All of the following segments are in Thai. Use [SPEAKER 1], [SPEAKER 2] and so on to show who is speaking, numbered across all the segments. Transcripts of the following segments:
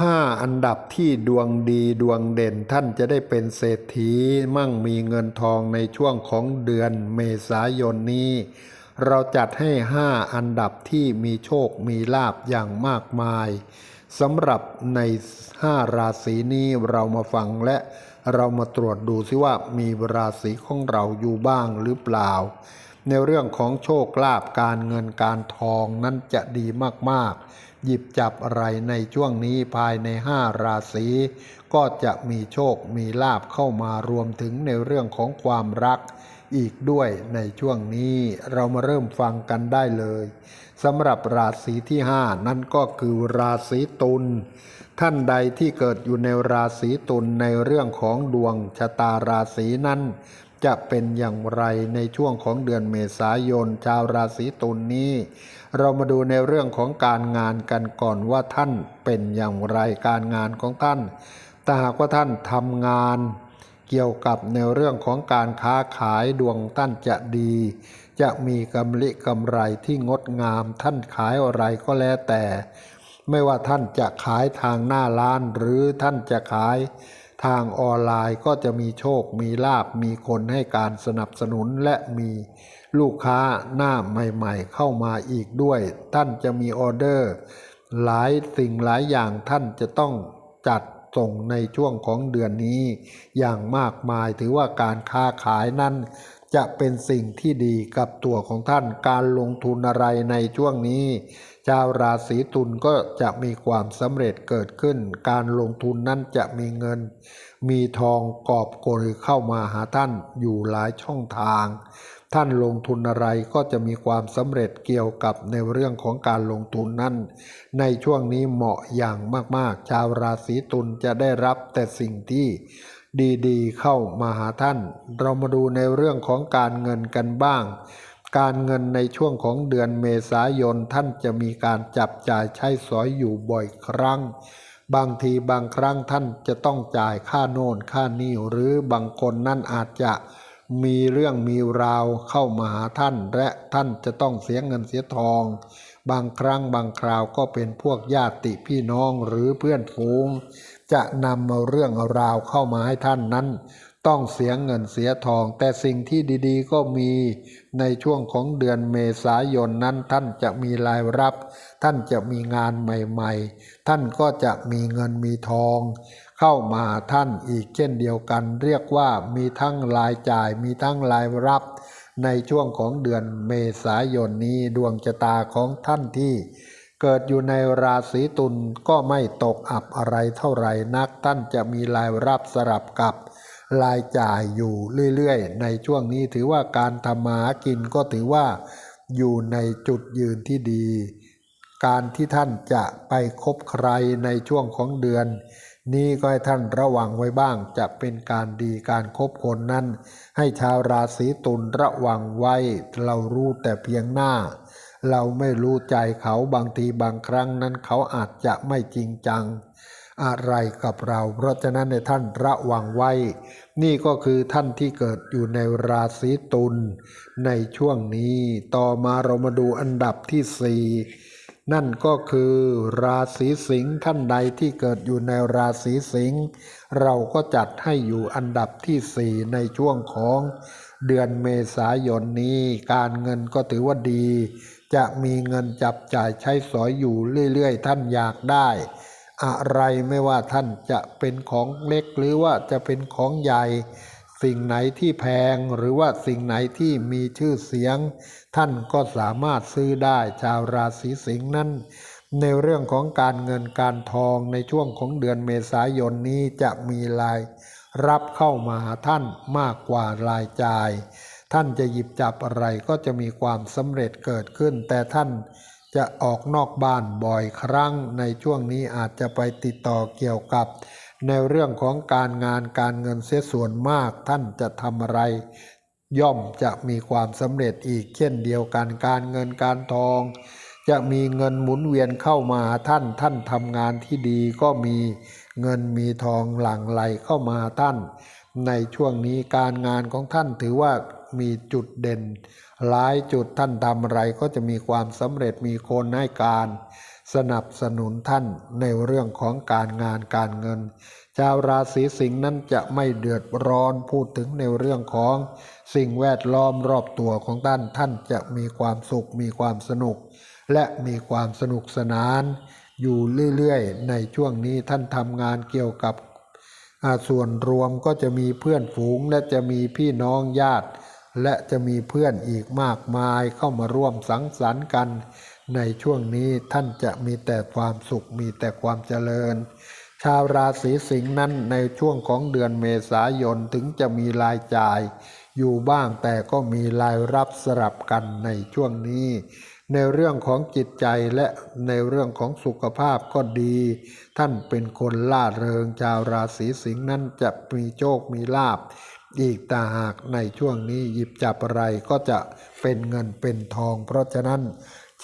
[SPEAKER 1] ห้าอันดับที่ดวงดีดวงเด่นท่านจะได้เป็นเศรษฐีมั่งมีเงินทองในช่วงของเดือนเมษายนนี้ เราจัดให้ห้าอันดับที่มีโชคมีลาบอย่างมากมายสำหรับในห้าราศีนี้เรามาฟังและเรามาตรวจดูซิว่ามีราศีของเราอยู่บ้างหรือเปล่า ในเรื่องของโชคลาภการเงินการทองนั้นจะดีมากๆ หยิบจับอะไรในช่วงนี้ภายในห้าราศีก็จะมีโชคมีลาภเข้ามารวมถึงในเรื่องของความรักอีกด้วยในช่วงนี้เรามาเริ่มฟังกันได้เลยสำหรับราศีที่ห้านั่นก็คือราศีตุลท่านใดที่เกิดอยู่ในราศีตุลในเรื่องของดวงชะตาราศีนั้น จะเป็นอย่างไรในช่วงของเดือนเมษายนชาวราศีตุลนนี้ เรามาดูในเรื่องของการงานกันก่อนว่าท่านเป็นอย่างไรการงานของท่านถ้าหากว่าท่านทำงานเกี่ยวกับในเรื่องของการค้าขายดวงท่านจะดี จะมีกำลิกำไรที่งดงาม ท่านขายอะไรก็แล้วแต่ ไม่ว่าท่านจะขายทางหน้าร้านหรือท่านจะขาย ทางออนไลน์ก็จะมีโชค มีลาบ มีคนให้การสนับสนุนและมีลูกค้าหน้าใหม่ๆ เข้ามาอีกด้วย ท่านจะมีออเดอร์ หลายสิ่งหลายอย่างท่านจะต้องจัดส่งในช่วงของเดือนนี้ อย่างมากมายถือว่าการค้าขายนั้น จะเป็นสิ่งที่ดีกับตัวของท่านการลงทุนอะไรในช่วงนี้ ชาวราศีตุลก็จะมีความสำเร็จเกิดขึ้น การลงทุนนั้นจะมีเงิน มีทองกอบโกยเข้ามาหาท่านอยู่หลายช่องทาง ท่านลงทุนอะไรก็จะมีความสำเร็จเกี่ยวกับในเรื่องของการลงทุนนั้น ในช่วงนี้เหมาะอย่างมากๆ ชาวราศีตุลจะได้รับแต่สิ่งที่ดีๆ เข้ามาหาท่าน เรามาดูในเรื่องของการเงินกันบ้าง การเงินในช่วงของเดือนเมษายนท่านจะมีการจับจ่ายใช้สอยอยู่บ่อยครั้ง บางทีบางครั้งท่านจะต้องจ่ายค่าโน่นค่านี่หรือบางคนนั่นอาจจะมีเรื่องมีราวเข้ามาหาท่าน และท่านจะต้องเสียเงินเสียทอง บางครั้งบางคราวก็เป็นพวกญาติพี่น้องหรือเพื่อนฝูง จะนำเอาเรื่องราวเข้ามาให้ท่านนั้น ต้องเสียเงินเสียทอง แต่สิ่งที่ดีๆ ก็มีในช่วงของเดือนเมษายนนั้นท่านจะมีรายรับ ท่านจะมีงานใหม่ๆ ท่านก็จะมีเงินมีทอง เข้ามาท่านอีกเช่นเดียวกัน เรียกว่ามีทั้งรายจ่ายมีทั้งรายรับ ในช่วงของเดือนเมษายนนี้ดวงชะตาของท่านที่เกิดอยู่ในราศีตุลก็ไม่ตกอับอะไรเท่าไหร่นักท่านจะมีรายรับสลับกับ รายจ่ายอยู่เรื่อยๆ ในช่วงนี้ถือว่าการทำมาหากินก็ถือว่าอยู่ในจุดยืนที่ดี การที่ท่านจะไปคบใครในช่วงของเดือน นี้ก็ให้ท่านระวังไว้บ้างจะเป็นการดีการคบคนนั้น ให้ชาวราศีตุลระวังไว้ เรารู้แต่เพียงหน้า เราไม่รู้ใจเขาบางทีบางครั้งนั้นเขาอาจจะไม่จริงจัง อะไรกับเรา เพราะฉะนั้นในท่านระวังไว้ นี่ก็คือท่านที่เกิดอยู่ในราศีตุลในช่วงนี้ ต่อมาเรามาดูอันดับที่สี่นั่นก็คือราศีสิงห์ท่านใดที่เกิดอยู่ในราศีสิงห์เราก็จัดให้อยู่อันดับที่สี่ในช่วงของเดือนเมษายนนี้ การเงินก็ถือว่าดี จะมีเงินจับจ่ายใช้สอยอยู่เรื่อยๆ ท่านอยากได้ อะไรไม่ว่าท่านจะเป็นของเล็กหรือว่าจะเป็นของใหญ่ สิ่งไหนที่แพงหรือว่าสิ่งไหนที่มีชื่อเสียง ท่านก็สามารถซื้อได้ชาวราศีสิงห์นั้นในเรื่องของการเงินการทองในช่วงของเดือนเมษายนนี้จะมีราย รับเข้ามาท่านมากกว่ารายจ่าย ท่านจะหยิบจับอะไรก็จะมีความสำเร็จเกิดขึ้น แต่ท่าน จะออกนอกบ้านบ่อยครั้งในช่วงนี้อาจจะไปติดต่อเกี่ยวกับ ในเรื่องของการงานการเงินเสียส่วนมากท่านจะทำอะไร ย่อมจะมีความสำเร็จอีกเช่นเดียวกันการเงินการทอง จะมีเงินหมุนเวียนเข้ามาท่านท่านทำงานที่ดีก็มีเงินมีทองหลั่งไหลเข้ามาท่าน ในช่วงนี้การงานของท่านถือว่ามีจุดเด่น หลายจุดท่านทำอะไรก็จะมีความสำเร็จมีคนให้การ สนับสนุนท่านในเรื่องของการงานการเงิน ชาวราศีสิงห์นั้นจะไม่เดือดร้อนพูดถึงในเรื่องของสิ่งแวดล้อมรอบตัวของท่านท่านจะมีความสุขมีความสนุก และมีความสนุกสนาน อยู่เรื่อยๆ ในช่วงนี้ท่านทำงานเกี่ยวกับส่วนรวมก็จะมีเพื่อนฝูงและจะมีพี่น้องญาติ และจะมีเพื่อนอีกมากมายเข้ามาร่วมสังสรรค์กัน ในช่วงนี้ท่านจะมีแต่ความสุขมีแต่ความเจริญ ชาวราศีสิงห์นั้นในช่วงของเดือนเมษายนถึงจะมีรายจ่าย อยู่บ้างแต่ก็มีรายรับสลับกันในช่วงนี้ ในเรื่องของจิตใจและในเรื่องของสุขภาพก็ดี ท่านเป็นคนล่าเริง ชาวราศีสิงห์นั้นจะมีโชคมีลาบ อีกตาหากในช่วงนี้หยิบจับอะไรก็จะเป็นเงินเป็นทอง เพราะฉะนั้น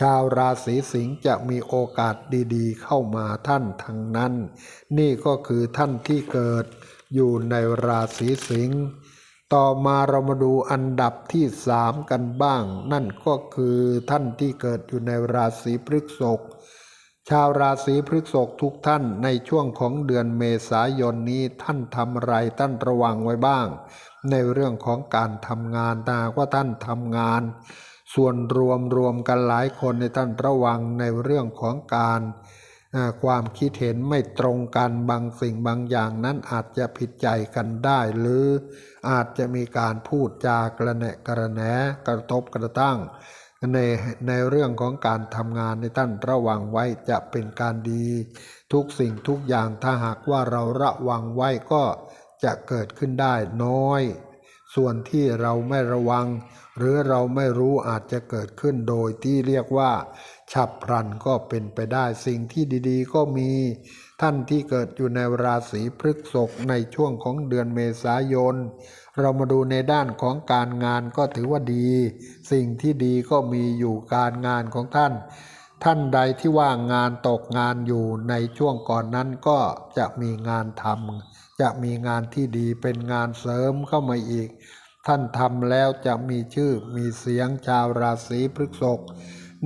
[SPEAKER 1] ชาวราศีสิงห์จะมีโอกาสดีๆ เข้ามาท่านทั้งนั้น นี่ก็คือท่านที่เกิดอยู่ในราศีสิงห์ต่อมาเรามาดูอันดับที่สามกันบ้าง นั่นก็คือท่านที่เกิดอยู่ในราศีพฤษภ ชาวราศีพฤษภทุกท่านในช่วงของเดือนเมษายนนี้ท่านทำไรท่านระวังไว้บ้าง ในเรื่องของการทำงานถ้าว่าท่านทำงาน ส่วนรวมรวมกันหลายคนในท่านระวังในเรื่องของการความคิดเห็นไม่ตรงกันบางสิ่งบางอย่างนั้นอาจจะผิดใจกันได้ หรืออาจจะมีการพูดจากระแนะกระแหนกระทบกระทั่ง ในในเรื่องของการทำงานในท่านระวังไว้จะเป็นการดี ทุกสิ่งทุกอย่างถ้าหากว่าเราระวังไว้ก็จะเกิดขึ้นได้น้อย ส่วนที่เราไม่ระวัง หรือเราไม่รู้อาจจะเกิดขึ้นโดยที่เรียกว่า ฉับพลันก็เป็นไปได้สิ่งที่ดี ๆ ก็มี ท่านที่เกิดอยู่ในราศีพฤษภในช่วงของเดือนเมษายน เรามาดูในด้านของการงานก็ถือว่าดี สิ่งที่ดีก็มีอยู่การงานของท่าน ท่านใดที่ว่างงานตกงานอยู่ในช่วงก่อนนั้นก็จะมีงานทำจะมีงานที่ดีเป็นงานเสริมเข้ามาอีก ท่านทำแล้วจะมีชื่อมีเสียงชาวราศีพฤษภ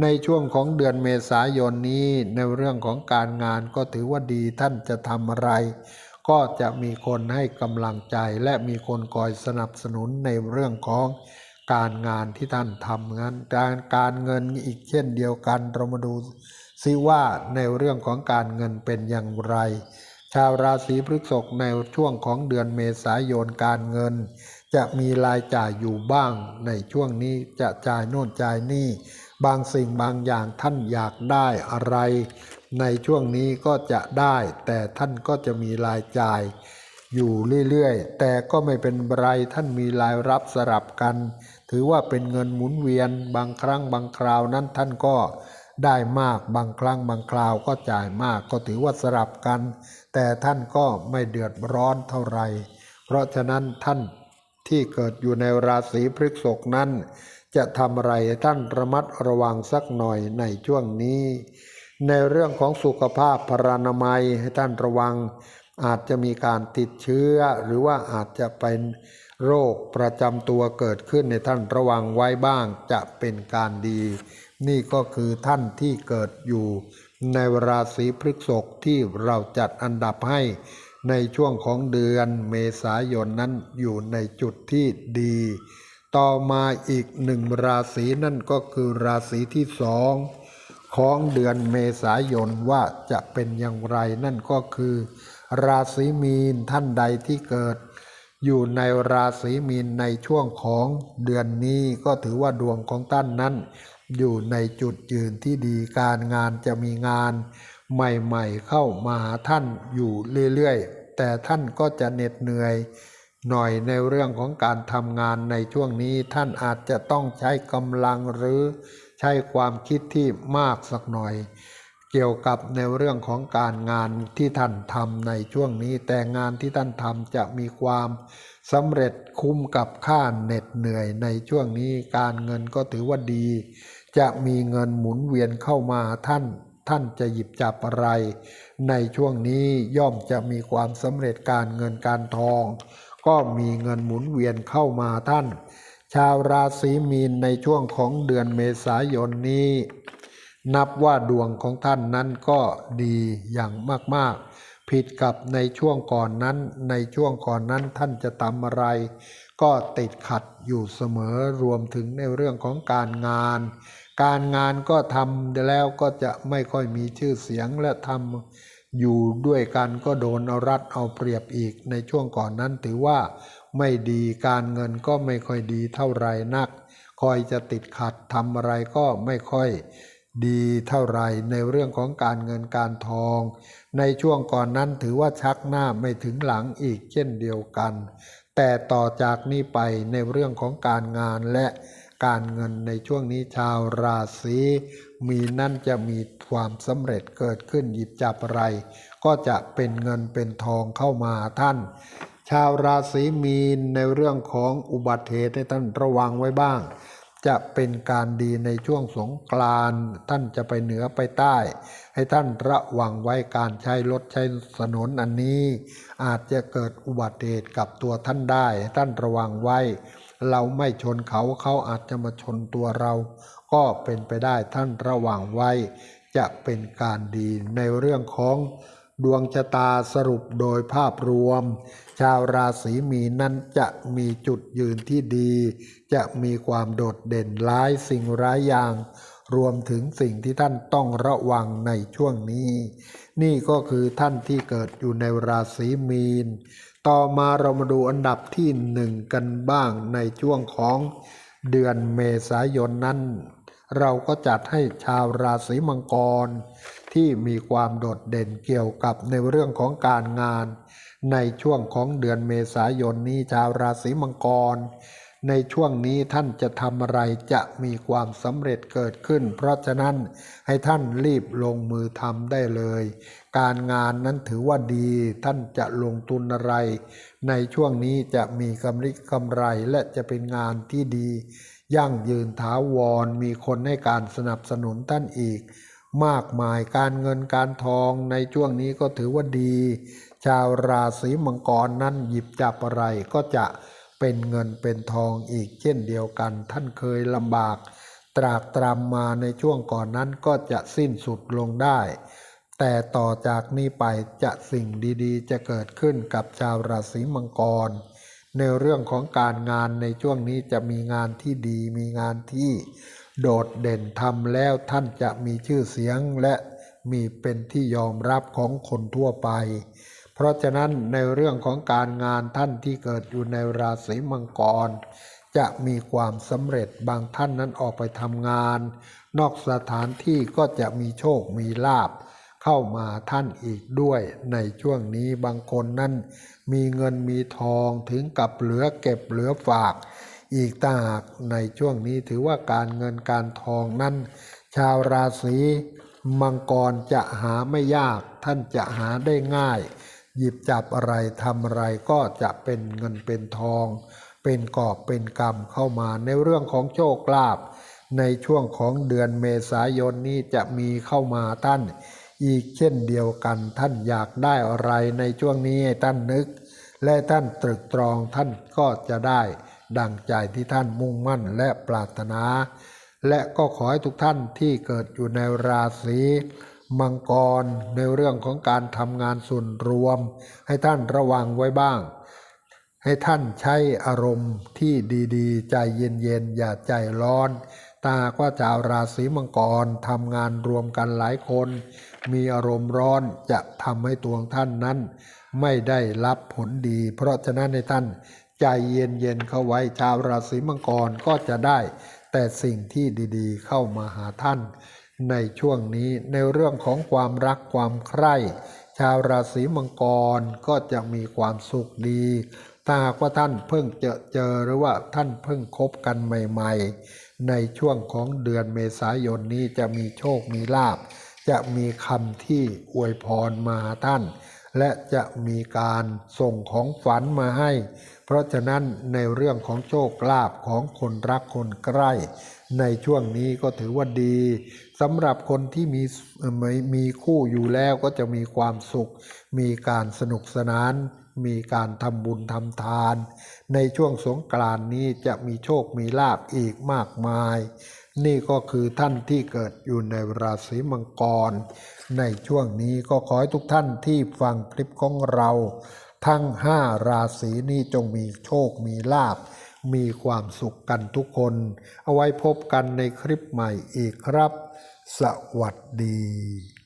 [SPEAKER 1] ในช่วงของเดือนเมษายนนี้ในเรื่องของการงานก็ถือว่าดีท่านจะทำอะไร ก็จะมีคนให้กำลังใจและมีคนคอยสนับสนุนในเรื่องของการงานที่ท่านทำงานการการเงินอีกเช่นเดียวกันเรามาดูซิว่าในเรื่องของการเงินเป็นอย่างไร ชาวราศีพฤษภในช่วงของเดือนเมษายนการเงิน จะมีรายจ่ายอยู่บ้าง ในช่วงนี้จะจ่ายโน่นจ่ายนี่ บางสิ่งบางอย่างท่านอยากได้อะไร ในช่วงนี้ก็จะได้ แต่ท่านก็จะมีรายจ่าย อยู่เรื่อยๆ แต่ก็ไม่เป็นไรท่านมีรายรับสลับกัน ถือว่าเป็นเงินหมุนเวียนบางครั้งบางคราวนั้นท่านก็ได้มากบางครั้งบางคราวก็จ่ายมากก็ถือว่าสลับกัน แต่ท่านก็ไม่เดือดร้อนเท่าไหร่เพราะฉะนั้นท่านที่เกิดอยู่ในราศีพฤษภนั้น จะทำอะไรท่านระมัดระวังสักหน่อยในช่วงนี้ ในเรื่องของสุขภาพพรานามัยให้ท่านระวัง อาจจะมีการติดเชื้อ หรือว่าอาจจะเป็นโรคประจำตัวเกิดขึ้นในท่านระวังไว้บ้างจะเป็นการดี นี่ก็คือท่านที่เกิดอยู่ ในราศีพฤษภที่เราจัดอันดับให้ในช่วงของเดือนเมษายนนั้นอยู่ในจุดที่ดี ต่อมาอีกหนึ่งราศีนั่นก็คือราศีที่สองของเดือนเมษายนว่าจะเป็นอย่างไรนั่นก็คือ ราศีมีนท่านใดที่เกิด อยู่ในราศีมีนในช่วงของเดือนนี้ก็ถือว่าดวงของท่านนั้น อยู่ในจุดยืนที่ดีการงานจะมีงาน ใหม่ๆเข้ามาท่านอยู่เรื่อยๆ แต่ท่านก็จะเหน็ดเหนื่อย หน่อยในเรื่องของการทำงานในช่วงนี้ท่านอาจจะต้องใช้กำลังหรือใช้ความคิดที่มากสักหน่อย เกี่ยวกับในเรื่องของการงานที่ท่านทำในช่วงนี้ แต่งานที่ท่านทำจะมีความสำเร็จคุ้มกับค่าเหน็ดเหนื่อยในช่วงนี้การเงินก็ถือว่าดี จะมีเงินหมุนเวียนเข้ามาท่านท่านจะหยิบจับอะไร ในช่วงนี้ย่อมจะมีความสำเร็จการเงินการทอง ก็มีเงินหมุนเวียนเข้ามาท่าน ชาวราศีมีนในช่วงของเดือนเมษายนนี้ นับว่าดวงของท่านนั้นก็ดีอย่างมากๆ ผิดกับในช่วงก่อนนั้น ในช่วงก่อนนั้นท่านจะทำอะไร ก็ติดขัดอยู่เสมอรวมถึงในเรื่องของการงาน การงานก็ทำแล้วก็จะไม่ค่อยมีชื่อเสียงและทำ อยู่ด้วยกันก็โดนเอารัดเอาเปรียบอีกในช่วงก่อนนั้นถือว่าไม่ดีการเงินก็ไม่ค่อยดีเท่าไรนัก คอยจะติดขัดทำอะไรก็ไม่ค่อยดีเท่าไรในเรื่องของการเงินการทอง ในช่วงก่อนนั้นถือว่าชักหน้าไม่ถึงหลังอีกเช่นเดียวกัน แต่ต่อจากนี้ไปในเรื่องของการงานและ การเงินในช่วงนี้ชาวราศีมีนนั่นจะมีความสำเร็จเกิดขึ้นหยิบจับอะไร ก็จะเป็นเงินเป็นทองเข้ามาท่าน ชาวราศีมีนในเรื่องของอุบัติเหตุให้ท่านระวังไว้บ้าง จะเป็นการดีในช่วงสงกรานต์ท่านจะไปเหนือไปใต้ ให้ท่านระวังไว้การใช้รถใช้ถนนอันนี้ อาจจะเกิดอุบัติเหตุกับตัวท่านได้ให้ท่านระวังไว้ เราไม่ชนเขาเขาอาจจะมาชนตัวเรา ก็เป็นไปได้ท่านระวังไว้ จะเป็นการดีในเรื่องของดวงชะตาสรุปโดยภาพรวม ชาวราศีมีนนั้นจะมีจุดยืนที่ดี จะมีความโดดเด่นร้ายสิ่งร้ายอย่าง รวมถึงสิ่งที่ท่านต้องระวังในช่วงนี้ นี่ก็คือท่านที่เกิดอยู่ในราศีมีน ต่อมาเรามาดูอันดับที่หนึ่งกันบ้างในช่วงของเดือนเมษายนนั้น เราก็จัดให้ชาวราศีมังกร ที่มีความโดดเด่นเกี่ยวกับในเรื่องของการงาน ในช่วงของเดือนเมษายนนี้ชาวราศีมังกร ในช่วงนี้ท่านจะทำอะไรจะมีความสำเร็จเกิดขึ้น เพราะฉะนั้นให้ท่านรีบลงมือทำได้เลย การงานนั้นถือว่าดีท่านจะลงทุนอะไร ในช่วงนี้จะมีกำไรกำไรและจะเป็นงานที่ดี ยั่งยืนถาวรมีคนให้การสนับสนุนท่านอีก มากมายการเงินการทองในช่วงนี้ก็ถือว่าดี ชาวราศีมังกรนั้นหยิบจับอะไรก็จะ เป็นเงินเป็นทองอีกเช่นเดียวกัน ท่านเคยลำบาก ตรากตรำมาในช่วงก่อนนั้นก็จะสิ้นสุดลงได้ แต่ต่อจากนี้ไปจะสิ่งดีๆ จะเกิดขึ้นกับชาวราศีมังกร ในเรื่องของการงานในช่วงนี้จะมีงานที่ดีมีงานที่โดดเด่นทำแล้วท่านจะมีชื่อเสียงและมีเป็นที่ยอมรับของคนทั่วไป เพราะฉะนั้นในเรื่องของการงานท่านที่เกิดอยู่ในราศีมังกร จะมีความสำเร็จบางท่านนั้นออกไปทำงาน นอกสถานที่ก็จะมีโชคมีลาบเข้ามาท่านอีกด้วยในช่วงนี้บางคนนั้นมีเงินมีทองถึงกับเหลือเก็บเหลือฝาก อีกต่างหากในช่วงนี้ถือว่าการเงินการทองนั้น ชาวราศีมังกรจะหาไม่ยากท่านจะหาได้ง่าย หยิบจับอะไรทำอะไรก็จะเป็นเงินเป็นทอง เป็นกอบเป็นกำเข้ามาในเรื่องของโชคลาภในช่วงของเดือนเมษายนนี้จะมีเข้ามาท่าน อีกเช่นเดียวกันท่านอยากได้อะไรในช่วงนี้ท่านนึก และท่านตรึกตรองท่านก็จะได้ ดังใจที่ท่านมุ่งมั่นและปรารถนา และก็ขอให้ทุกท่านที่เกิดอยู่ในราศี มังกรในเรื่องของการทำงานส่วนรวม ให้ท่านระวังไว้บ้าง ให้ท่านใช้อารมณ์ที่ดีๆ ใจเย็นๆ อย่าใจร้อน ตาก็ชาวราศีมังกรทำงานรวมกันหลายคน มีอารมณ์ร้อนจะทำให้ตัวท่านนั้น ไม่ได้รับผลดี เพราะฉะนั้นในท่านใจเย็นๆเข้าไว้ชาวราศีมังกรก็จะได้ แต่สิ่งที่ดีๆ เข้ามาหาท่าน ในช่วงนี้ในเรื่องของความรักความใคร่ ชาวราศีมังกรก็จะมีความสุขดี ถ้าหากว่าท่านเพิ่งเจอเจอหรือว่าท่านเพิ่งคบกันใหม่ ๆ ในช่วงของเดือนเมษายนนี้จะมีโชคมีลาบจะมีคำที่อวยพรมาหาท่าน และจะมีการส่งของฝันมาให้ เพราะฉะนั้นในเรื่องของโชคลาภของคนรักคนใกล้ ในช่วงนี้ก็ถือว่าดีสำหรับคนที่มีไม่มีคู่อยู่แล้วก็จะมีความสุข มีการสนุกสนาน มีการทำบุญทำทาน ในช่วงสงกรานต์นี้จะมีโชคมีลาบอีกมากมาย นี่ก็คือท่านที่เกิดอยู่ในราศีมังกร ในช่วงนี้ก็ขอให้ทุกท่านที่ฟังคลิปของเรา ทั้งห้าราศีนี้จงมีโชคมีลาบมีความสุขกันทุกคน เอาไว้พบกันในคลิปใหม่อีกครับ สวัสดี